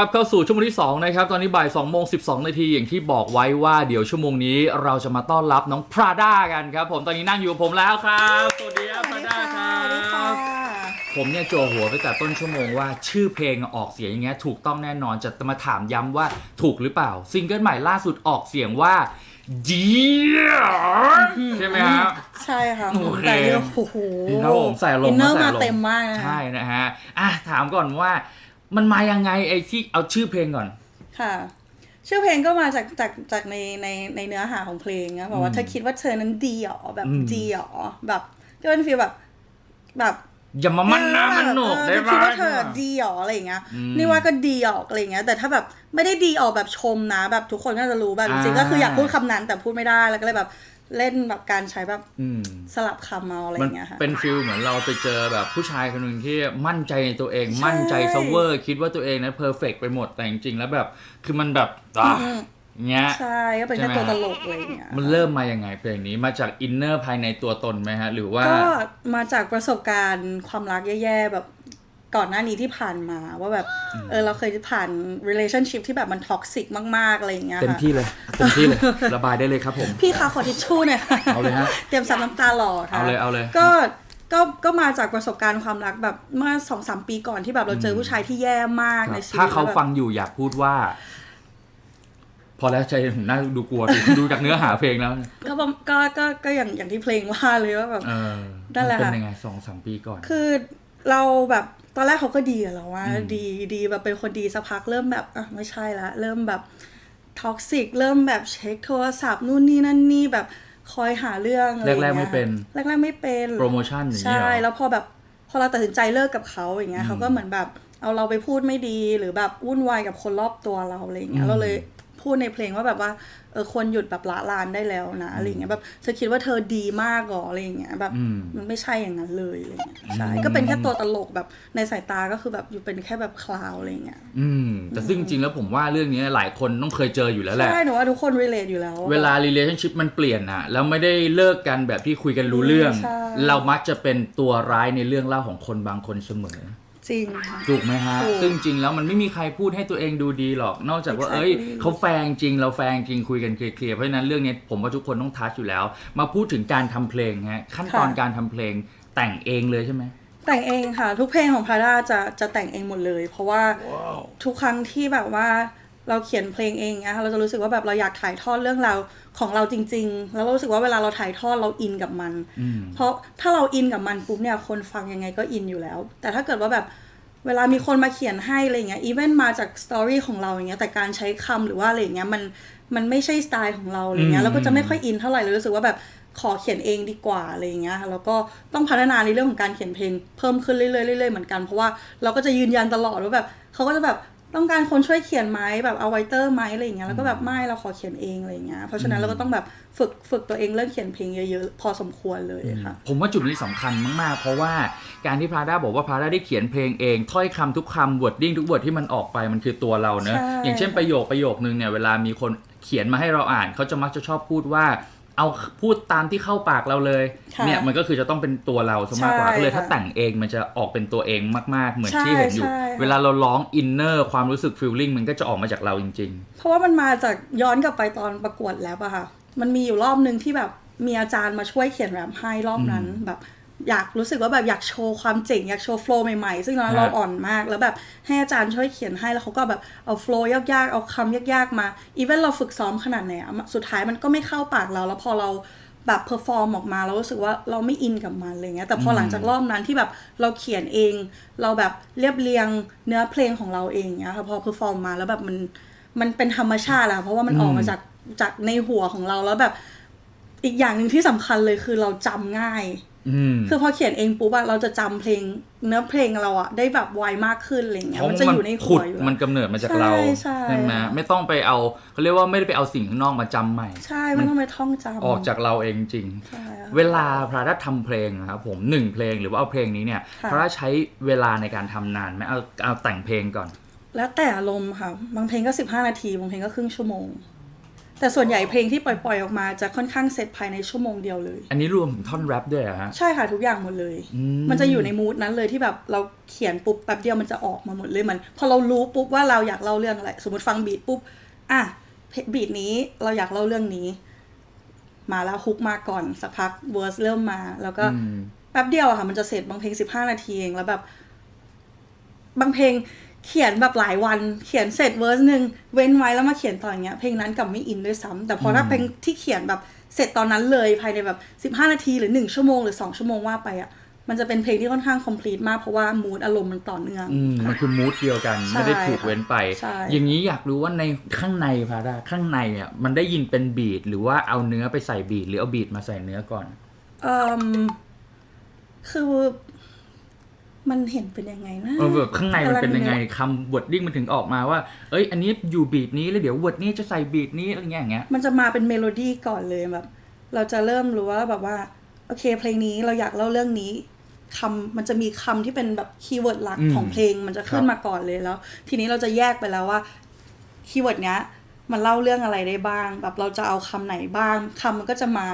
กลับเข้าสู่ชั่วโมงที่2นะครับตอนนี้บ่าย2โมง12 นาทีอย่างที่บอกไว้ว่าเดี๋ยวชั่วโมงนี้เราจะมาต้อนรับน้องพราด้ากันครับ ผมตอนนี้นั่งอยู่กับผมแล้วครับสวัสดีครับพราด้าครัสวัสดีค่ะบผมเนี่ยโจหัวไปแต่ต้นชั่วโมงว่าชื่อเพลงออกเสียงอย่างเงี้ยถูกต้องแน่นอนจะมาถามย้ำว่าถูกหรือเปล่า ซิงเกิลใหม่ล่าสุดออกเสียงว่า Dear ใช่ไหมครับ ใช่ค่ะโอเค แต่เรื่องโอ้โหครับผมใส่ลงอินเนอร์ใส่มาลงเต็มมากนะคะ ใช่นะฮะอะถามก่อนว่า มันมายังไงไอ้ที่เอาชื่อเพลงก่อน ค่ะ ชื่อเพลงก็มาจากจากจากในในในเนื้อหาของเพลงนะบอกว่าเธอคิดว่าเธอนั้นดีหรอแบบอืม ดีหรอแบบก็เป็นฟีลแบบแบบอย่ามามันนะมันหนกเออได้เธอไหมคิดว่าเธอดีหรออะไรอย่างเงี้ย อืมนี่ว่าก็ดีออกอะไรอย่างเงี้ย แต่ถ้าแบบไม่ได้ดีออกแบบชมนะ แบบทุกคนก็จะรู้แบบจริงๆอ่าก็คืออยากพูดคำนั้นแต่พูดไม่ได้แล้วก็เลยแบบ เล่นแบบการใช้แบบอืม สลับคำเอาอะไรอมันย่างเงี้ยค่ะ เป็นฟิลเหมือนเราไปเจอแบบผู้ชายคนหนึ่งที่มั่นใจในตัวเองใช่มั่นใจเซเวอร์คิดว่าตัวเองนั้นเพอร์เฟกไปหมดแต่จริงๆแล้วแบบ คือมันแบบอะเงี้ย ใช่ก็เป็นใช่แค่ไหม ตัวตลกอะไรอย่างเงี้ย มันเริ่มมายังไงเพลงนี้มาจากอินเนอร์ภายในตัวตนไหมฮะ หรือว่า ก็มาจากประสบการณ์ความรักแย่ๆแบบ ก่อนหน้านี้ที่ผ่านมาว่าแบบ เออเราเคยผ่าน relationship ที่แบบมันท็อกซิกมาก ๆ อะไรอย่างเงี้ยเต็มค่ะ ที่เลยเต็มที่เลย ระบายได้เลยครับผม พี่คะขอทิชชู่หน่อยค่ะเอาเลยฮะเตรียมซับน้ำตาหล่อค่ะเอาเลยเอาเลยก็ก็ก็มาจากประสบการณ์ความรักแบบเมื่อสองสามปีก่อนที่แบบเราเจอผู้ชายที่แย่มากครับในชีวิตถ้าเขาแล้วแบบ ฟังอยู่อยากพูดว่า พอแล้วใจผมน่าดูกลัวดูดูจากเนื้อหาเพลงแล้วก็ประก็ก็ก็อย่างอย่างที่เพลงว่าเลยว่าแบบ เออนั่นแหละมัค่ะเป็นยังไงสองสามปีก่อน คือเราแบบ ตอนแรกเขาก็ดีกับเราว่าอืมดีดีแบบเป็นคนดีสักพักเริ่มแบบอะไม่ใช่ละเริ่มแบบท็อกซิกเริ่มแบบเช็คโทรศัพท์นู่นนี่นั่นนี่แบบคอยหาเรื่องอะไรอย่างแรกๆเงี้ยไม่เป็นแรกๆไม่เป็นโปรโมชั่นอย่างนี้ใช่เหรอแล้วพอแบบพอเราตัดสินใจเลิกกับเขาอย่างเงี้ยเขาก็เหมือนแบบเอาเราไปพูดไม่ดีหรือแบบวุ่นวายกับคนรอบตัวเราอะไรอย่างเงี้อืยมเราเลย พูดในเพลงว่าแบบว่าเออควรหยุดแบบละลานได้แล้วนะอะไรอย่างเงี้ยแบบเธอคิดว่าเธอดีมากเหรออะไรอย่างเงี้ยแบบอืมมันไม่ใช่อย่างนั้นเลยอะไรเงี้ยใช่อืมก็เป็นแค่ตัวตลกแบบในสายตาก็คือแบบอยู่เป็นแค่แบบคลาวอะไรเงี้ยอืมแต่ซึ่งจริงๆแล้วผมว่าเรื่องนี้หลายคนต้องเคยเจออยู่แล้วแหละใช่หนูว่าทุกคน relate อยู่แล้ว เวลา relationship มันเปลี่ยนอะแล้วไม่ได้เลิกกันแบบที่คุยกันรู้เรื่องใช่เรามักจะเป็นตัวร้ายในเรื่องเล่าของคนบางคนเสมอ จริงค่ะ ถูกไหมฮะ ถูกซึ่งจริงแล้วมันไม่มีใครพูดให้ตัวเองดูดีหรอก นอกจากว่า Exactly เอ้ยเขาแฟงจริง เราแฟงจริงคุยกันเคลียร์ๆ เพราะฉะนั้นเรื่องนี้ผมว่าทุกคนต้องทัชอยู่แล้ว มาพูดถึงการทำเพลงฮะ ขั้นตอนค่ะ การทำเพลงแต่งเองเลยใช่ไหม แต่งเองค่ะ ทุกเพลงของพาราจะจะแต่งเองหมดเลย เพราะว่าทุกครั้งที่แบบว่าเราเขียนเพลงเองเนี้ยค่ะเราจะรู้สึกว่าแบบเราอยากถ่ายทอดเรื่องราว ของเราจริง ๆ แล้วเรารู้สึกว่าเวลาเราถ่ายทอดเราอินกับมันอืมเพราะถ้าเราอินกับมันปุ๊บเนี่ยคนฟังยังไงก็อินอยู่แล้ว แต่ถ้าเกิดว่าแบบเวลามีคนมาเขียนให้อะไรเงี้ยอีเวนมาจากสตอรี่ของเราอย่างเงี้ยแต่การใช้คำหรือว่าอะไรเงี้ยมันมันไม่ใช่สไตล์ของเราอะไรเงี้อืยมเราก็จะไม่ค่อยอินเท่าไหร่เลยรู้สึกว่าแบบขอเขียนเองดีกว่าอะไรเงี้ยค่ะแล้วก็ต้องพัฒนาในเรื่องของการเขียนเพลงเพิ่มขึ้นเรื่อยๆเรื่อยๆเหมือนกันเพราะว่าเราก็จะยืนยันตลอดว่าแบบเขาก็จะแบบ ต้องการคนช่วยเขียนไหมแบบเอาไวเตอร์ไหมอะไรอย่างเงี้ยแล้วก็แบบไม่เราขอเขียนเองอะไรอย่างเงี้ยเพราะฉะนั้นเราก็ต้องแบบฝึกฝึกตัวเองเรื่องเขียนเพลงเยอะๆ พอสมควรเลยค่ะผมว่าจุดนี้สำคัญมากๆ เพราะว่าการที่พราด้าบอกว่าพราด้าได้เขียนเพลงเอง ถ้อยคำทุกคำวอร์ดดิ้งทุกวอร์ดที่มันออกไปมันคือตัวเราเนอะใช่อย่างเช่นประโยคประโยคนึงเนี่ยเวลามีคนเขียนมาให้เราอ่านเขาจะมักจะชอบพูดว่า เอาพูดตามที่เข้าปากเราเลยค่ะเนี่ยมันก็คือจะต้องเป็นตัวเราซะมากกว่าใช่ก็เลยถ้าค่ะแต่งเองมันจะออกเป็นตัวเองมากๆ เหมือนใช่ที่เห็นอยู่ ใช่ค่ะเวลาเราร้องอินเนอร์ความรู้สึกฟีลลิ่งมันก็จะออกมาจากเราจริง เพราะว่ามันมาจากย้อนกลับไปตอนประกวดแล้วอะค่ะ มันมีอยู่รอบหนึ่งที่แบบมีอาจารย์มาช่วยเขียนแรปให้รอบนั้นแบบ อยากรู้สึกว่าแบบอยากโชว์ความเจ๋งอยากโชว์โฟล์ใหม่ๆ ซึ่งตอนนั้นฮะเราอ่อนมาก แล้วแบบให้อาจารย์ช่วยเขียนให้แล้วเขาก็แบบเอาโฟล์ยากๆ เอาคำยากๆมา อีเวนเราฝึกซ้อมขนาดไหนอะสุดท้ายมันก็ไม่เข้าปากเรา แล้วพอเราแบบเพอร์ฟอร์มออกมาเรารู้สึกว่าเราไม่อินกับมันอะไรเงี้ยแต่พอหลังจากรอบนั้นที่แบบเราเขียนเอง เราแบบเรียบเรียงเนื้อเพลงของเราเองเงี้ยค่ะพอเพอร์ฟอร์มมาแล้วแบบมันมันเป็นธรรมชาติอะเพราะว่ามันออกมาจากจากในหัวของเราแล้วแบบอีกอย่างหนึ่งที่สำคัญเลยคือเราจำง่ายๆอืม คือพอเขียนเองปุ๊บอะเราจะจำเพลงเนื้อเพลงเราอะได้แบบไวมากขึ้นอะไรเงี้ยมันจะอยู่ในหัขุวดอยู่แล้วมันกำเนิดมาจากใช่เราใช่ไหมไม่ต้องไปเอาเขาเรียกว่าไม่ได้ไปเอาสิ่งข้างนอกมาจำใหม่ ใช่ไม่ต้องไปท่องจำออกจากเราเองจริงใช่ค่ะเวลาพระราทำเพลงนะครับผมหนึ่งเพลงหรือว่าเอาเพลงนี้เนี่ยค่ะพระราใช้เวลาในการทำนานไหมเอาเอาแต่งเพลงก่อน แล้วแต่อารมณ์ค่ะบางเพลงก็สิบห้านาทีบางเพลงก็ครึ่งชั่วโมง แต่ส่วนใหญ่เพลงที่ปล่อย ๆ ออกมาจะค่อนข้างเสร็จภายในชั่วโมงเดียวเลย อันนี้รวมถึงท่อนแรปด้วยเหรอะฮะ ใช่ค่ะทุกอย่างหมดเลย อืม มันจะอยู่ในมูดนั้นเลยที่แบบเราเขียนปุ๊บแป๊บเดียวมันจะออกมาหมดเลยเหมันพอเรารู้ปุ๊บว่าเราอยากเล่าเรื่องอะไร สมมติฟังบีทปุ๊บอะบีทนี้เราอยากเล่าเรื่องนี้ มาแล้วฮุกมาก่อนสักพักเวอร์สเริ่มมา แล้วก็ อืม แป๊บเดียวอะค่ะ มันจะเสร็จบางเพลงสิบห้านาทีเองแล้วแบบ บางเพลง เขียนแบบหลายวันเขียนเสร็จเวอร์สหนึ่งเว้นไว้แล้วมาเขียนต่ออย่างเงี้ยเพลงนั้นกลับไม่อินด้วยซ้ำแต่พอถ้าเพลงที่เขียนแบบเสร็จตอนนั้นเลยภายในแบบสิบห้านาทีหรือหนึ่งชั่วโมงหรือสองชั่วโมงว่าไปอะมันจะเป็นเพลงที่ค่อนข้าง complete มากเพราะว่ามูดอารมณ์มันต่อเนื่องอืมมันคือมูดเดียวกันใช่ไม่ได้ถูกเว้นไปใช่อย่างนี้อยากรู้ว่าในข้างในพาราข้างในอะมันได้ยินเป็นบีทหรือว่าเอาเนื้อไปใส่บีทหรือเอาบีทมาใส่เนื้อก่อนเอ่มคือ มันเห็นเป็นยังไงนะเออแบบข้างในมันเป็นยังไงกำลัคำวอร์ดดิ้งมันถึงออกมาว่า เอ้ย อันนี้อยู่บีทนี้แล้วเดี๋ยววอร์ดนี้จะใส่บีทนี้อะไรเงี้ยอย่างเงี้ยมันจะมาเป็นเมโลดี้ก่อนเลยแบบ เราจะเริ่มรู้ว่าแบบว่า โอเค เพลงนี้เราอยากเล่าเรื่องนี้คำมันจะมีคำที่เป็นแบบคีย์เวิร์ดหลักอืมของเพลงมันจะขึ้นครับมาก่อนเลยแล้ว ทีนี้เราจะแยกไปแล้วว่าคีย์เวิร์ดเนี้ยมันเล่าเรื่องอะไรได้บ้าง แบบเราจะเอาคำไหนบ้างคำมันก็จะมา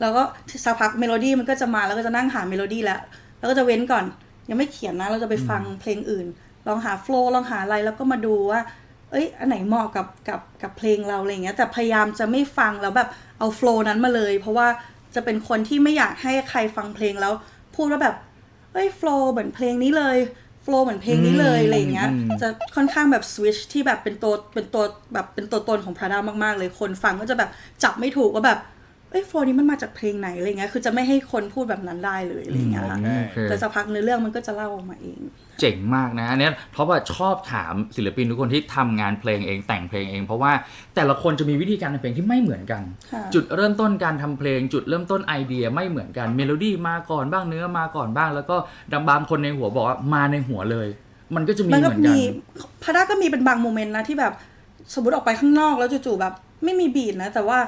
แล้วก็สักพักเมโลดี้มันก็จะมาแล้วก็จะนั่งหาเมโลดี้แล้ว แล้วก็จะเว้นก่อน ยังไม่เขียนนะเราจะไปฟังเพลงอื่น ลองหาโฟล์ลองหาอะไรแล้วก็มาดูว่า เอ้ยอันไหนเหมาะกับกับกับเพลงเราอะไรเงี้ยแต่พยายามจะไม่ฟังแล้วแบบเอาโฟล์นั้นมาเลย เพราะว่าจะเป็นคนที่ไม่อยากให้ใครฟังเพลงแล้ว พูดว่าแบบเอ้ยโฟล์เหมือนเพลงนี้เลยโฟล์เหมือนเพลงนี้เลยอะไรเงี้ยอืมจะค่อนข้างแบบสวิชที่แบบเป็นตัวเป็นตัวแบบเป็นตัวตนของพราดามากๆเลยคนฟังก็จะแบบจับไม่ถูกว่าแบบ เอ้ยโฟล์นี้มันมาจากเพลงไหนอะไรเงี้ยคือจะไม่ให้คนพูดแบบนั้นได้เลยอะไรเงี้ยค่ะโอเค แต่สักพักเนื้อเรื่องมันก็จะเล่าออกมาเอง เจ๋งมากนะอันเนี้ยเพราะว่าชอบถามศิลปินทุกคนที่ทำงานเพลงเองแต่งเพลงเอง เพราะว่าแต่ละคนจะมีวิธีการทำเพลงที่ไม่เหมือนกัน ค่ะ จุดเริ่มต้นการทำเพลง จุดเริ่มต้นไอเดียไม่เหมือนกันเมโลดี้มาก่อนบ้างเนื้อมาก่อนบ้าง แล้วก็ดังบางคนในหัวบอกว่ามาในหัวเลย มันก็จะมีมันเหก็มือนกัมีนพาด้าก็มีเป็นบางโมเมนต์นะที่แบบสมมติออกไปข้างนอกแล้วจู่ๆแบบไม่มีบีทนะ แต่ว่า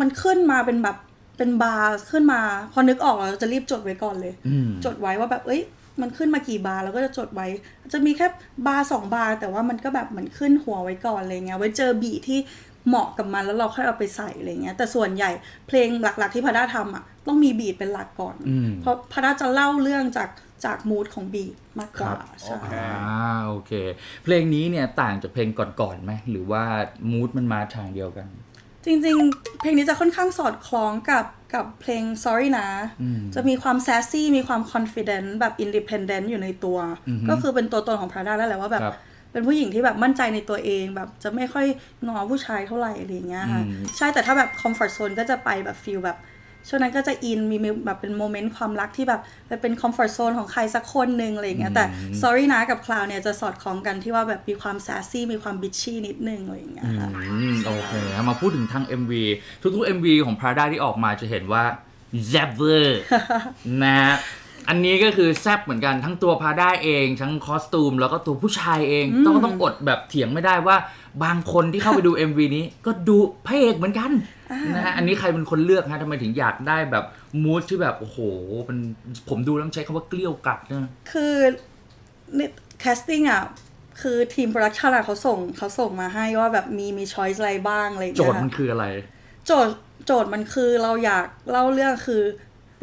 มันขึ้นมาเป็นแบบเป็นบาร์ขึ้นมา พอนึกออกเราจะรีบจดไว้ก่อนเลยอืมจดไว้ว่าแบบ เอ้ย มันขึ้นมากี่บาร์เราก็จะจดไว้ จะมีแค่บาร์สองบาร์แต่ว่ามันก็แบบเหมือนขึ้นหัวไว้ก่อนอะไรเงี้ยไว้เจอบีทที่เหมาะกับมันแล้วเราค่อยเอาไปใส่อะไรเงี้ย แต่ส่วนใหญ่เพลงหลักๆที่พาด้าทำอะต้องมีบีทเป็นหลักก่อนอืมเพราะพาด้าจะเล่าเรื่องจากจากมูดของบีทมากกว่าครับใช่อ่าโอเค เพลงนี้เนี่ยต่างจากเพลงก่อนๆไหมหรือว่ามูดมันมาทางเดียวกัน จริงๆ เพลงนี้จะค่อนข้างสอดคล้องกับกับเพลง sorry นะอืมจะมีความ sassy มีความ confident แบบ independent อยู่ในตัวอือฮึก็คือเป็นตัวตนของพราด้าได้แหละว่าแบบครับเป็นผู้หญิงที่แบบมั่นใจในตัวเองแบบจะไม่ค่อยงอผู้ชายเท่าไหร่อะไรอย่างเงี้ยค่ะอืมใช่แต่ถ้าแบบ comfort zone ก็จะไปแบบ feel แบบ ช่วงนั้นก็จะอินมีแบบเป็นโมเมนต์ความรักที่แบบไปเป็น comfort zone ของใครสักคนหนึ่งอะไรอย่างเงี้ยแต่ sorry นะกับ cloud เนี่ยจะสอดคล้องกันที่ว่าแบบมีความ sassy มีความ bitchy นิดนึงอะไรอย่างเงี้ยค่ะอืมโอเคมาพูดถึงทาง MV ทุกๆ MV ของ Prada ที่ออกมาจะเห็นว่าแซบเวอร์นะฮะอันนี้ก็คือแซบเหมือนกันทั้งตัว Prada เอง ทั้งคอสตูม แล้วก็ตัวผู้ชายเองต้องต้องอดแบบเถียงไม่ได้ว่า บางคนที่เข้าไปดู MV นี้ก็ดูพระเอกเหมือนกัน นะฮะอันนี้ใครเป็นคนเลือกฮะทำไมถึงอยากได้แบบมูดที่แบบโอ้โหเป็นผมดูแล้วใช้คำว่าเกลี้ยวกลัดนะคือแคสติ้งอะคือทีมโปรดักชันอะเขาส่งเขาส่งมาให้ว่าแบบมีมีช้อยส์อะไรบ้างอะไรอย่างโจเงี้ทย์มันยคืออะไร โจทย์โจทย์มันคือเราอยากเล่าเรื่องคือ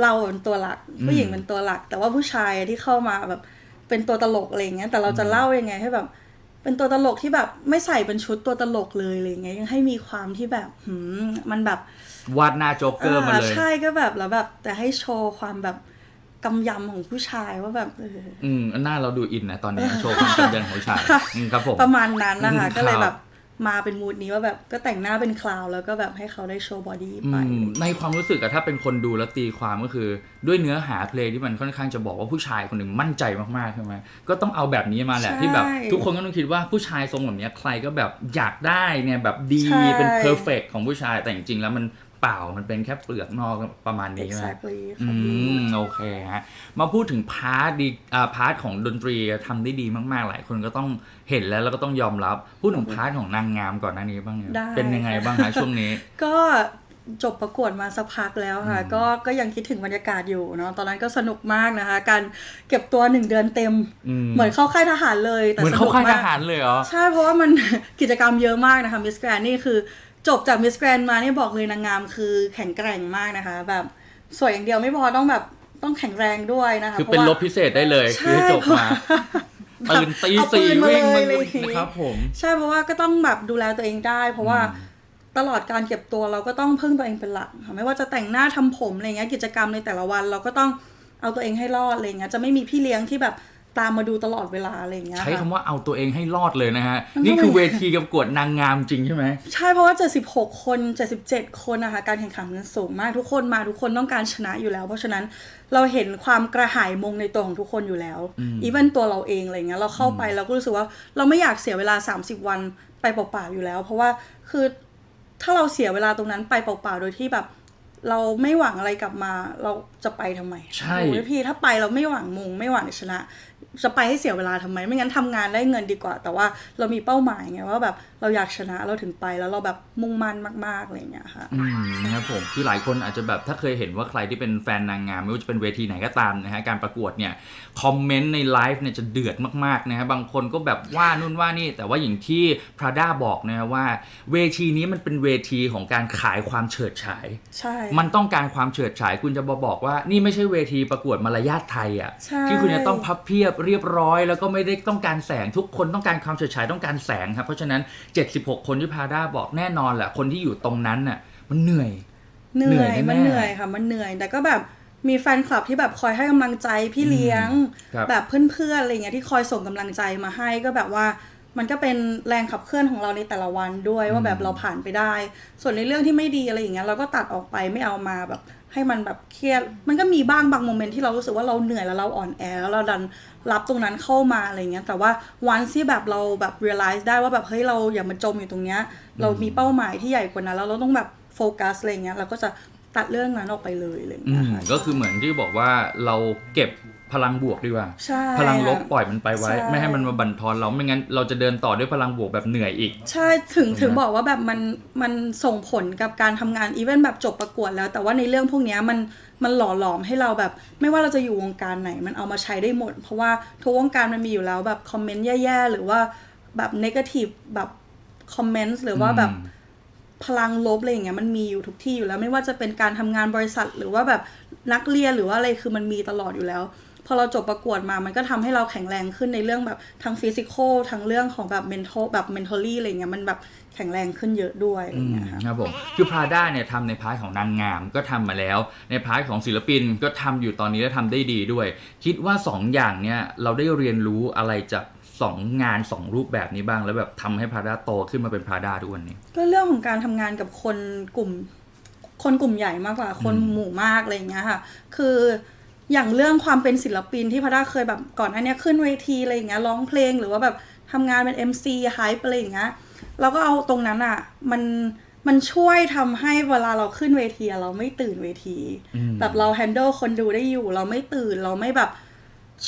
เราเป็นตัวหลัก ผู้หญิงเป็นตัวหลัก แต่ว่าผู้ชายอะที่เข้ามาแบบเป็นตัวตลกอะไรอย่างเงี้ยแต่เราจะเล่ายังไงให้แบบ เป็นตัวตลกที่แบบไม่ใส่เป็นชุดตัวตลกเลยอะไรอย่างเงี้ยยังให้มีความที่แบบหืมมันแบบวาดหน้าโจ๊กเกอร์มาเลยใช่ก็แบบแล้วแบบแต่ให้โชว์ความแบบกำยำของผู้ชายว่าแบบเอออืมหน้าเราดูอินนะตอนนี้โชว์ความจำเป็นของผู้ชายอืมครับผมประมาณนั้นนะคะอืมก็เลยครับแบบ มาเป็นมูดนี้ว่าแบบก็แต่งหน้าเป็นคลาวด์แล้วก็แบบให้เขาได้โชว์บอดี้ไปอืมในความรู้สึกอะถ้าเป็นคนดูแล้วตีความก็คือ ด้วยเนื้อหาเพลงที่มันค่อนข้างจะบอกว่าผู้ชายคนหนึ่งมั่นใจมากๆใช่ไหมก็ต้องเอาแบบนี้มาแหละใช่ที่แบบ ทุกคนก็ต้องคิดว่าผู้ชายทรงแบบเนี้ยใครก็แบบอยากได้เนี่ยแบบดีใช่เป็นเพอร์เฟกของผู้ชายแต่จริงๆแล้วมัน เปล่ามันเป็นแค่เปลือกนอกประมาณนี้ใช่ไหม exactly อืค่ะพี่มโอเคฮะมาพูดถึงพาร์ทดีอ่าพาร์ทของดนตรีทำได้ดีมากๆ หลายคนก็ต้องเห็นแล้วแล้วก็ต้องยอมรับ พูดถึงพาร์ทของนางงามก่อนหน้านี้บ้างเนี่ยได้ เป็นยังไงบ้างฮะช่วงนี้ ก็จบประกวดมาสักพักแล้วค่ะก็ก็ยังคิดถึงบรรยากาศอยู่เนาะตอนนั้นก็สนุกมากนะคะ การเก็บตัวหนึ่งเดือนเต็มอืมเหมือนเข้าค่ายทหารเลยแต่เหมือนสเข้านุกค่ายทมาก หารเลยเหรอ ใช่เพราะว่ามัน กิจกรรมเยอะมากนะคะมิสแกรนนี่คือ จบจากมิสแกรนมาเนี่ยบอกเลยนางงามคือแข็งแกร่งมากนะคะ แบบสวยอย่างเดียวไม่พอต้องแบบต้องแข็งแรงด้วยนะคะคือเป็นพลราะบว่าพิเศษได้เลยใช่คือให้จบมาตื่นตีเอาปืสี่นมาวิ่งเลยมาอะไรอย่างงี้นะครับผมใช่เพราะว่าก็ต้องแบบดูแลตัวเองได้ เพราะว่าตลอดการเก็บตัวเราก็ต้องพึ่งตัวเองเป็นหลักค่ะไม่ว่าจะแต่งหน้าทำผมอะไรเงี้ยกิจกรรมในแต่ละวัน เราก็ต้องเอาตัวเองให้รอดอะไรเงี้ยจะไม่มีพี่เลี้ยงที่แบบ ตามมาดูตลอดเวลาอะไรเงี้ยใช้ค่ะคำว่าเอาตัวเองให้รอดเลยนะฮะมันก็นี่คือไม่เวทีกับกวดนางงามจริงใช่ไหม ใช่เพราะว่า 76 คน 77 คนนะคะการแข่งขันมันสูงมากทุกคนมาทุกคนต้องการชนะอยู่แล้ว เพราะฉะนั้นเราเห็นความกระหายมงในตัวของทุกคนอยู่แล้วอีเวนตัวเราเองอะไรเงี้ยเราเข้าไปเราก็รู้สึกว่าเราไม่อยากเสียเวลา 30 วันไปเปล่าๆอยู่แล้ว เพราะว่าคือถ้าเราเสียเวลาตรงนั้นไปเปล่าๆโดยที่แบบ เราไม่หวังอะไรกลับมา เราจะไปทำไมใช่โอ้ยพี่ถ้าไปเราไม่หวังมงไม่หวังชนะ จะไปให้เสียเวลาทำไม ไม่งั้นทำงานได้เงินดีกว่า แต่ว่าเรามีเป้าหมายไงว่าแบบเราอยากชนะเราถึงไปแล้วเราแบบมุ่งมั่นมากๆอะไรอย่างเงี้ยค่ะอืมนะครับผมคือหลายคนอาจจะแบบถ้าเคยเห็นว่าใครที่เป็นแฟนนางงามไม่ว่าจะเป็นเวทีไหนก็ตามนะฮะการประกวดเนี่ยคอมเมนต์ในไลฟ์เนี่ยจะเดือดมากๆนะฮะบางคนก็แบบว่านู่นว่านี่ แต่ว่าอย่างที่พราด้าบอกนะฮะว่า เวทีนี้มันเป็นเวทีของการขายความเฉิดฉายใช่มันต้องการความเฉิดฉายคุณจะมาบอกว่า นี่ไม่ใช่เวทีประกวดมารยาทไทยอะใช่ที่คุณจะต้องพับเพียบเรียบร้อย แล้วก็ไม่ได้ต้องการแสงทุกคนต้องการความเฉิดฉายต้องการแสงครับเพราะฉะนั้น 76 คนที่พาด้าบอกแน่นอนแหละคนที่อยู่ตรงนั้นน่ะมันเหนื่อย เหนื่อยเหนื่อยแน่ๆมันเหนื่อยค่ะมันเหนื่อยแต่ก็แบบมีแฟนคลับที่แบบคอยให้กำลังใจพี่เลี้ยงครับแบบเพื่อนๆอะไรเงี้ยที่คอยส่งกำลังใจมาให้ก็แบบว่ามันก็เป็นแรงขับเคลื่อนของเราในแต่ละวันด้วยว่าแบบเราผ่านไปได้ ส่วนในเรื่องที่ไม่ดีอะไรอย่างเงี้ยเราก็ตัดออกไปไม่เอามาแบบให้มันแบบเครียด มันก็มีบ้างบางโมเมนต์ที่เรารู้สึกว่าเราเหนื่อยแล้วเราอ่อนแอแล้วเราดัน รับตรงนั้นเข้ามาอะไรเงี้ยแต่ว่าวันที่แบบเราแบบ realize ได้ว่าแบบเฮ้ยเราอย่ามาจมอยู่ตรงเนี้ยเรามีเป้าหมายที่ใหญ่กว่านั้น แล้วเราต้องแบบโฟกัสอะไรเงี้ยเราก็จะตัดเรื่องนั้นออกไปเลยอะไรอืเงี้ยมค่ะก็คือเหมือนที่บอกว่าเราเก็บพลังบวกดีกว่าใช่พลังลบปล่อยมันไปไว้ใช่ไม่ให้มันมาบั่นทอนเราไม่งั้นเราจะเดินต่อด้วยพลังบวกแบบเหนื่อยอีก ใช่ถึงถูกไหมถึงบอกว่าแบบมันมันส่งผลกับการทำงานอีเวนต์แบบจบประกวดแล้ว แต่ว่าในเรื่องพวกเนี้ยมัน มันหล่อหลอมให้เราแบบ ไม่ว่าเราจะอยู่วงการไหนมันเอามาใช้ได้หมด เพราะว่าทุกวงการมันมีอยู่แล้วแบบคอมเมนต์แย่ๆ หรือว่าแบบนกาทีฟแบบคอมเมนต์หรือว่าแบบพลังลบอะไรอย่างเงี้ยมันมีอยู่ทุกที่อยู่แล้ว ไม่ว่าจะเป็นการทำงานบริษัทหรือว่าแบบนักเรียนหรือว่าอะไรคือมันมีตลอดอยู่แล้ว พอเราจบประกวดมามันก็ทำให้เราแข็งแรงขึ้นในเรื่องแบบทั้งฟิสิกอลทั้งเรื่องของแบบ mental แบบ mentally อะไรเงี้ยมันแบบแข็งแรงขึ้นเยอะด้วยอะไรเงี้ยค่ะครับผมคือพราด้าเนี่ยทำในพาร์ทของนางงามก็ทำมาแล้ว ในพาร์ทของศิลปินก็ทำอยู่ตอนนี้และทำได้ดีด้วย คิดว่า 2 อย่างเนี่ยเราได้เรียนรู้อะไรจากสองงาน2รูปแบบนี้บ้างแล้วแบบทำให้พราด้าโตขึ้นมาเป็นพราด้าทุกวันนี้ ก็เรื่องของการทำงานกับคนกลุ่ม คนกลุ่มใหญ่มากกว่าคนหมู่มากอะไรอย่างเงี้ยค่ะ คือ อย่างเรื่องความเป็นศิลปินที่พระด้าเคยแบบก่อนหน้าเนี้ยขึ้นเวทีอะไรอย่างเงี้ยร้องเพลงหรือว่าแบบทำงานเป็น MC ไฮป์อะไรอย่างเงี้ยเราก็เอาตรงนั้นอะมันมันช่วยทำให้เวลาเราขึ้นเวทีอะเราไม่ตื่นเวทีอืมแบบเราแฮนเดิลคนดูได้อยู่ เราไม่ตื่นเราไม่แบบ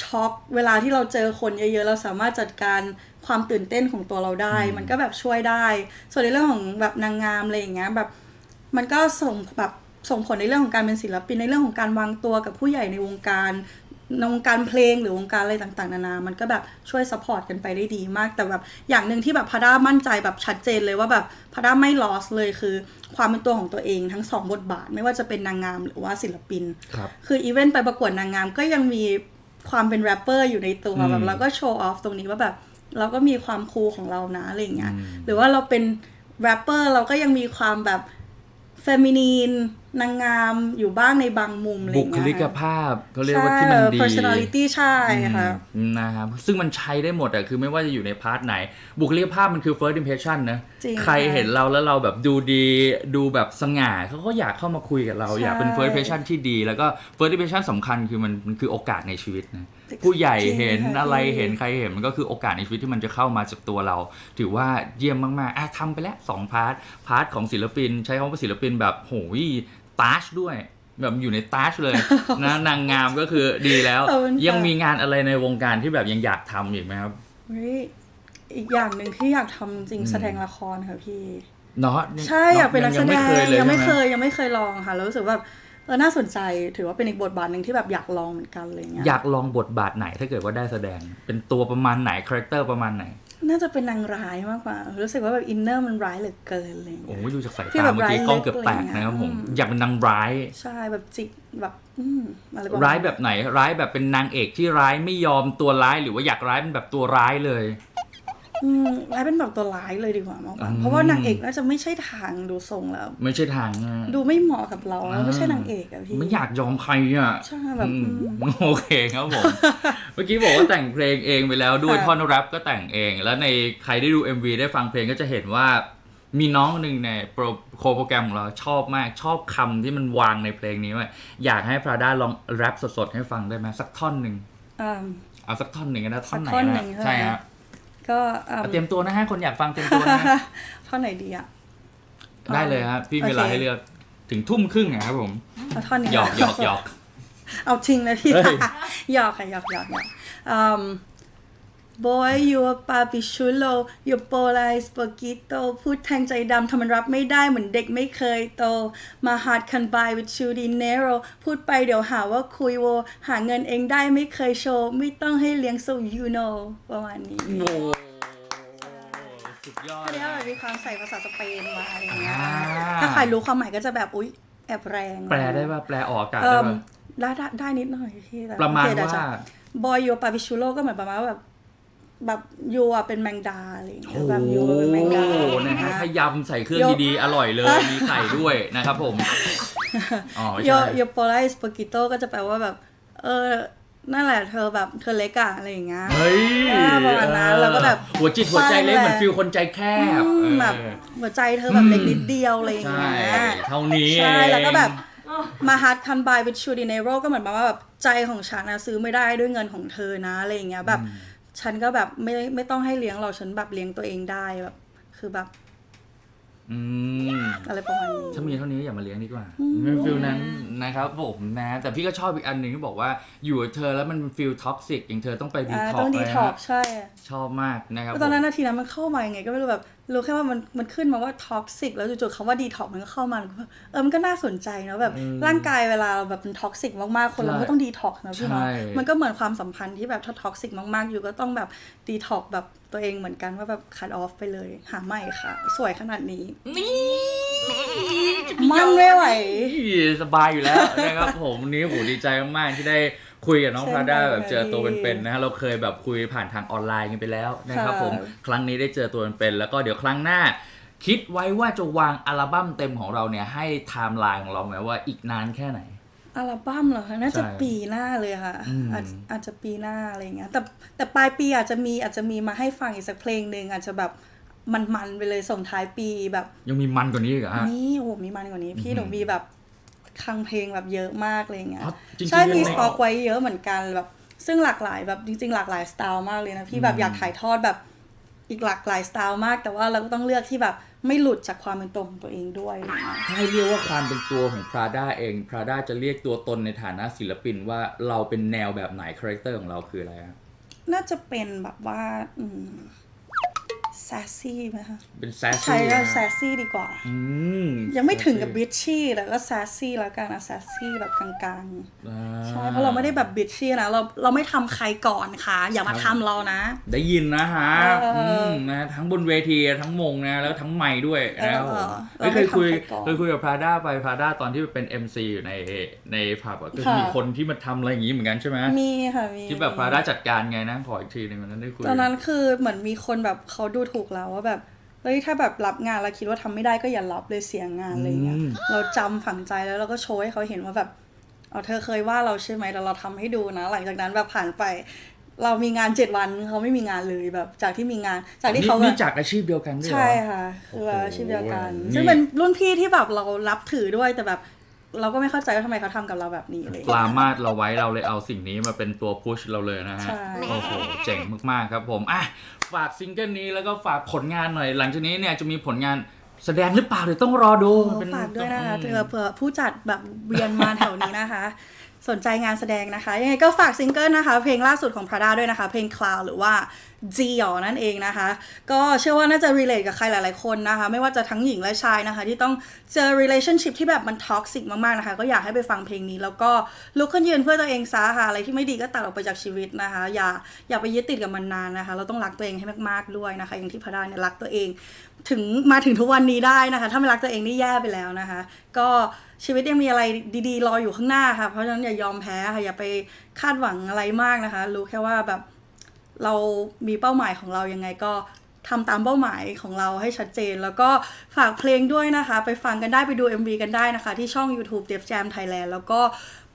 ช็อกเวลาที่เราเจอคนเยอะๆ เราสามารถจัดการความตื่นเต้นของตัวเราได้ มันก็แบบช่วยได้ ส่วนในเรื่องของแบบนางงามอะไรอย่างเงี้ยแบบ มันก็ส่งแบบ ส่งผลในเรื่องของการเป็นศิลปินในเรื่องของการวางตัวกับผู้ใหญ่ในวงการในวงการเพลงหรือวงการอะไรต่างๆ นานา มันก็แบบช่วยซัพพอร์ตกันไปได้ดีมาก แต่แบบอย่างหนึ่งที่แบบพาด้ามั่นใจแบบชัดเจนเลยว่าแบบพาด้าไม่ลอสเลยคือ ความเป็นตัวของตัวเองทั้งสองบทบาท ไม่ว่าจะเป็นนางงามหรือว่าศิลปินครับคืออีเวนต์ไปประกวดนางงามก็ยังมีความเป็นแรปเปอร์อยู่ในตัวอืมแบบเราก็โชว์ออฟตรงนี้ว่าแบบเราก็มีความคูลของเรานะอะไรอย่างเงี้ยอืมหรือว่าเราเป็นแรปเปอร์เราก็ยังมีความแบบเฟมินีน นางงามอยู่บ้างในบางมุมอะไรอบุย่างคเงี้ยลิกค่ะภาพเขาเรียกว่าที่มันดี personality ใช่ค่ะ อืมนะครับซึ่งมันใช้ได้หมดอะคือไม่ว่าจะอยู่ในพาร์ทไหน บุคลิกภาพมันคือ first impression นะ จริงใครค่ะเห็นเราแล้วเราแบบดูดีดูแบบสง่าเขาก็อยากเข้ามาคุยกับเรา ใช่อยากเป็น first impression ที่ดี แล้วก็ first impression สำคัญคือมันมันคือโอกาสในชีวิตนะจริงผู้ใหญ่จริงเห็นค่ะอะไรพี่เห็นใครเห็นมันก็คือโอกาสในชีวิตที่มันจะเข้ามาจากตัวเรา ถือว่าเยี่ยมมากๆอะทำไปแล้วสองพาร์ทพาร์ทของศิลปิน ใช้คำว่าศิลปินแบบโหย ตาชด้วย แบบอยู่ในตาชเลยนะนางงามก็คือดีแล้วขอบคุณค่ะยังมีงานอะไรในวงการที่แบบยังอยากทำอีกไหมครับเฮ้ยอีกอย่างหนึ่งที่อยากทำจริงแสดงละครค่ะพี่เนาะใช่อยากเป็นนักแสดงเลยยังไม่ใช่หเคยยังไม่เคยลองค่ะแล้วรู้สึกว่าเออน่าสนใจถือว่าเป็นอีกบทบาทหนึ่งที่แบบอยากลองเหมือนกันอะไรเงี้ยอยากลองบทบาทไหนถ้าเกิดว่าได้แสดงเป็นตัวประมาณไหนคาแรคเตอร์ประมาณไหน น่าจะเป็นนางร้ายมากกว่า รู้สึกว่าแบบอินเนอร์มันร้ายเหลือเกินอะไรอย่างโอ้เงี้ยยดูจากสายที่ตาแบบเมื่อกี้ร้ายกล้องเกือบแตกเล็กๆนะครับผมอืมอยากเป็นนางร้าย ใช่แบบจิกแบบอืมอะไรประมาณร้ายแบบไหนร้ายแบบเป็นนางเอกที่ร้ายไม่ยอมตัวร้ายหรือว่าอยากร้ายเป็นแบบตัวร้ายเลยอืม ร้ายเป็นแบบตัวร้ายเลยดีกว่ามากกว่าอืมเพราะว่านางเอกน่าจะไม่ใช่ทางดูทรงแล้ว ไม่ใช่ทางนะดูไม่เหมาะกับเราแล้วไม่ใช่นางเอกอะพี่ ไม่อยากยอมใครอะใช่แบบอืมอืมโอเคครับผม เมื่อกี้บอกว่าแต่งเพลงเองไปแล้วด้วยค่ะท่อนแรปก็แต่งเอง แล้วในใครได้ดู MV ได้ฟังเพลงก็จะเห็นว่ามีน้องหนึ่งในโปรโคโปรแกรมของเราชอบมากชอบคำที่มันวางในเพลงนี้ว่าอยากให้พราด้าลองแรปสดๆให้ฟังได้ไหมสักท่อนหนึ่งอ่าเอาสักท่อนหนึ่งนะท่อนไหนสักท่อนหนึ่นะงใช่ใช่ไหมฮะ ก็อ่าเอาเตรียมตัวนะฮะคนอยากฟังเตรียมตัวนะฮะท่อนไหนดีอะได้เลยครับพี่โอเคมีเวลาให้เลือกถึงทุ่มครึ่งนะครับผมเอาท่อนนี้หยอกะหยอกหยอก เอาจริงเลยพี่ เฮ้ย หยอกค่ะหยอกหยอกหยอก um boy you a papi chulo you pola is poquito พูดแทงใจดำทำมันรับไม่ได้เหมือนเด็กไม่เคยโตมา hard can buy with you dinero พูดไปเดี๋ยวหาว่าคุยโว หาเงินเองได้ไม่เคยโชว์ ไม่ต้องให้เลี้ยง so you know ประมาณนี้โอ้สุดยอดอันนี้แบบมีความใส่ภาษาสเปนมาอะไรอย่างเงี้ย อ่า ถ้าใครรู้ความหมายก็จะแบบ อุ๊ย แอบแรงแปลได้ป่ะแปลออกอากาศเอิ่ได้มป่ะได้ได้ได้นิดหน่อยพี่แต่ประมาณโอเคเดี๋ยว่าบอยโยปาปิชูโ o ก็เหมือนประมาณว่าแบบ แบบยูอะเป็นแมงดาอะไรอย่างเงี้ยแบบยูเป็นแมงดาโอ้นะฮะถ้ายำใส่เครื่องดีๆ อร่อยเลย มีไข่ด้วยนะครับผมอ๋อโยใช่โยโปไลสปกิโตก็จะแปลว่าแบบ เออนั่นแหละเธอแบบเธอเล็กอะอะไรอย่างเงี้ยเฮ้ยเออประมาณนั้นแล้วก็แบบหัวจิตหัวใจเล็กไปแหละเหมือนฟิลคนใจแคบอืมแบบเออหัวใจเธอแบบเล็กนิดเดียวอะไรอย่างใช่เงี้ยเท่านี้ใช่เองแล้วก็แบบมาฮัดคันบายวิชูดิเนโรก็เหมือนประมาณว่าแบบใจของฉันนะซื้อไม่ได้ด้วยเงินของเธอนะอะไรอย่างเงี้ยแบบ ฉันก็แบบไม่ไม่ต้องให้เลี้ยงเราฉันแบบเลี้ยงตัวเองได้แบบ คือแบบ อืมอะไรประมาณนี้ ถ้ามีเท่านี้อย่ามาเลี้ยงดีกว่าเป็นฟิลนั้นนะครับผมนะ แต่พี่ก็ชอบอีกอันหนึ่งที่บอกว่าอยู่กับเธอแล้วมันฟิลท็อกซิกอย่างเธอต้องไปดีอ่าท็อกต้องดีท็อกใช่ ชอบมากนะครับแล้วตอนนั้นผมนาทีนั้นมันเข้ามายังไงก็ไม่รู้แบบรู้แค่ว่ามันมันขึ้นมาว่าท็อกซิกแล้วจู่ๆคำว่าดีท็อกมันก็เข้ามาแล้วก็แบบเออมันก็น่าสนใจเนาะแบบร่างกายเวลาเราแบบมันท็อกซิกมากๆคนเราใช่ก็ต้องดีท็อกนะพี่เนาะใช่มันก็เหมือนความสัมพันธ์ที่แบบถ้าท็อกซิกมากๆอยู่ก็ต้องแบบดีท็อกแบบ ตัวเองเหมือนกันว่าแบบคัดออฟไปเลย หาใหม่ค่ะ สวยขนาดนี้ นี่มันไม่ไหวสบายอยู่แล้วนะครับผมวันนี้โหดีใจมากๆที่ได้คุยกับน้องเช่พนราด้ากันแบบเจอตัวค่ะเป็นๆนะฮะเราเคยแบบคุยผ่านทางออนไลน์กันไปแล้วนะครับค่ะผมครั้งนี้ได้เจอตัวเป็นๆแล้วก็เดี๋ยวครั้งหน้า คิดไว้ว่าจะวางอัลบั้มเต็มของเราเนี่ยให้ไทม์ไลน์ของเราไหมว่าอีกนานแค่ไหน อัลบั้มเหรอคะ น่าจะใช่ปีหน้าเลยค่ะอืมอาจอาจจะปีหน้าอะไรอย่างเงี้ย แต่แต่ปลายปีอาจจะมีอาจจะมีมาให้ฟังอีกสักเพลงหนึ่งอาจจะแบบมันๆไปเลยส่งท้ายปีแบบ ยังมีมันกว่านี้อีกเหรอฮะนี่โอ้โหมีมันกว่านี้ พี่อืมหนูมีแบบคลังเพลงแบบเยอะมากเลยอย่างเงี้ยอ๋อจริงๆใช่มียังสไม่ต็อกไว้เยอะเหมือนกันแบบ ซึ่งหลากหลายแบบจริง ๆ หลากหลายสไตล์มากเลยนะพี่แบบอยากถ่ายทอดแบบ อีกหลากหลายสไตล์มาก แต่ว่าเราก็ต้องเลือกที่แบบไม่หลุดจากความเป็นตัวของตัวเองด้วยอะไรเงี้ยถ้าให้เรียกว่าความเป็นตัวของพราด้าเองพราด้าจะเรียกตัวตนในฐานะศิลปินว่าเราเป็นแนวแบบไหนคาแรคเตอร์ของเราคืออะไรฮะน่าจะเป็นแบบว่าอืม แซสซี่ไหมคะเป็นแซสใช้ซี่ว่านะแซสซี่ดีกว่า อืมยังไม่ถึงกับบิชชี่แต่ก็แซสซี่แล้วกันอะแซสซี่แบบกลางๆใช่เพราะเราไม่ได้แบบบิชชี่นะเราเราไม่ทำใครก่อนค่ะ อย่ามาทำเรานะ ได้ยินนะฮะเอออืมนะทั้งบนเวทีทั้งมงนะแล้วทั้งไมค์ด้วยนะครับผมเออไม่เคยคุยเราไม่ทำใครก่อนเคยคุยกับพราด้าไปพราด้าตอนที่เป็น MC อยู่ในในผับอะก็ค่ะมีคนที่มาทำอะไรอย่างนี้เหมือนกันใช่ไหมมีค่ะมีที่แบบพราด้าจัดการไงนะขออีกทีหนึงวันนั้นได้คุยตอนนั้นคือเหมือนมีคนแบบเขาดูถูกเราว่าแบบเฮ้ยถ้าแบบรับงานแล้วคิดว่าทำไม่ได้ก็อย่ารับเลยเสียงานอะไรเงี้ยอืมเราจำฝังใจแล้วเราก็โชว์ให้เขาเห็นว่าแบบเอาเธอเคยว่าเราใช่ไหมแต่เราทำให้ดูนะ หลังจากนั้นแบบผ่านไป เรามีงานเจ็ดวันเขาไม่มีงานเลยแบบ จากที่มีงาน จากที่เขานี่แบนี่บจากอาชีพเดียวกันด้วยเหรอใช่ค่ะคือแบบโอ้โหอาชีพเดียวกันนี่ซึ่งเป็นรุ่นพี่ที่แบบเรารับถือด้วยแต่แบบ เราก็ไม่เข้าใจว่าทำไมเขาทำกับเราแบบนี้อะไรปเงี้ลายมาดเราไว้เราเลยเอาสิ่งนี้มาเป็นตัวพุชเราเลยนะฮะ ใช่ โอ้โห เจ๋งมาก ๆ ครับผมอะฝากซิงเกิลนี้แล้วก็ฝากผลงานหน่อย หลังจากนี้เนี่ยจะมีผลงานแสดงหรือเปล่าเดี๋ยวต้องรอดูโอ้เป็น ฝากด้วยนะคะอืมเผื่อเผื่อผู้จัดแบบเวียนมาแถวนี้นะคะ สนใจงานแสดงนะคะ ยังไงก็ฝากซิงเกิลนะคะ เพลงล่าสุดของ Prada ด้วยนะคะ เพลง Cloud หรือว่า g อนั่นเองนะคะ ก็เชื่อว่าน่าจะ relate กับใครหลาย ๆ คนนะคะ ไม่ว่าจะทั้งหญิงและชายนะคะ ที่ต้องเจอ relationship ที่แบบมัน toxic มาก ๆ นะคะ ก็อยากให้ไปฟังเพลงนี้ แล้วก็ลุกขึ้นยืนเพื่อตัวเองซะค่ะ อะไรที่ไม่ดีก็ตัดออกไปจากชีวิตนะคะ อย่าอย่าไปยึดติดกับมันนานนะคะ เราต้องรักตัวเองให้มาก ๆ ด้วยนะคะ อย่างที่ Prada เนี่ยรักตัวเอง ถึงมาถึงทุกวันนี้ได้นะคะ ถ้าไม่รักตัวเองนี่แย่ไปแล้วนะคะ ก็ ชีวิตยังมีอะไรดีๆ รออยู่ข้างหน้าค่ะ เพราะฉะนั้นอย่ายอมแพ้ค่ะอย่าไปคาดหวังอะไรมากนะคะ รู้แค่ว่าแบบเรามีเป้าหมายของเรายังไงก็ทำตามเป้าหมายของเราให้ชัดเจน แล้วก็ฝากเพลงด้วยนะคะ ไปฟังกันได้ไปดู MV กันได้นะคะ ที่ช่อง YouTube Def Jam Thailand แล้วก็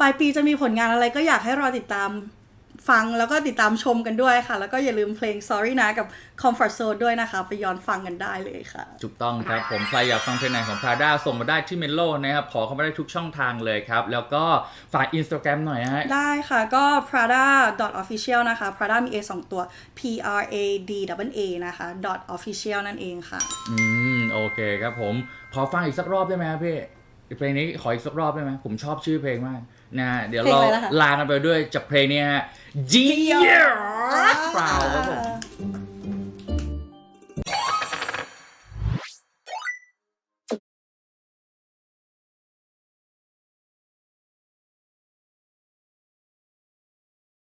ปลายปีจะมีผลงานอะไรก็อยากให้รอติดตาม ฟังแล้วก็ติดตามชมกันด้วยค่ะ แล้วก็อย่าลืมเพลง Sorry นะกับ Comfort Zone ด้วยนะคะ ไปย้อนฟังกันได้เลยค่ะ ถูกต้องครับผมใครอยากฟังเพลงไหนของ Prada ส่งมาได้ที่เมโลนะครับขอเข้ามาได้ทุกช่องทางเลยครับ แล้วก็ฝาก Instagram หน่อยนะฮะ ได้ค่ะก็ prada official นะคะ prada มี a สองตัว p r a d a a นะคะ dot official นั่นเองค่ะ อืม โอเคครับผม ขอฟังอีกสักรอบได้ไหมครับพี่เพลงนี้ขออีกสักรอบได้ไหมผมชอบชื่อเพลงมาก นะฮะเดี๋ยวเพลงเราอะไรล่ะคะ ลากันไปด้วยจากเพลงนี้ฮะ Dear Proud ครับผม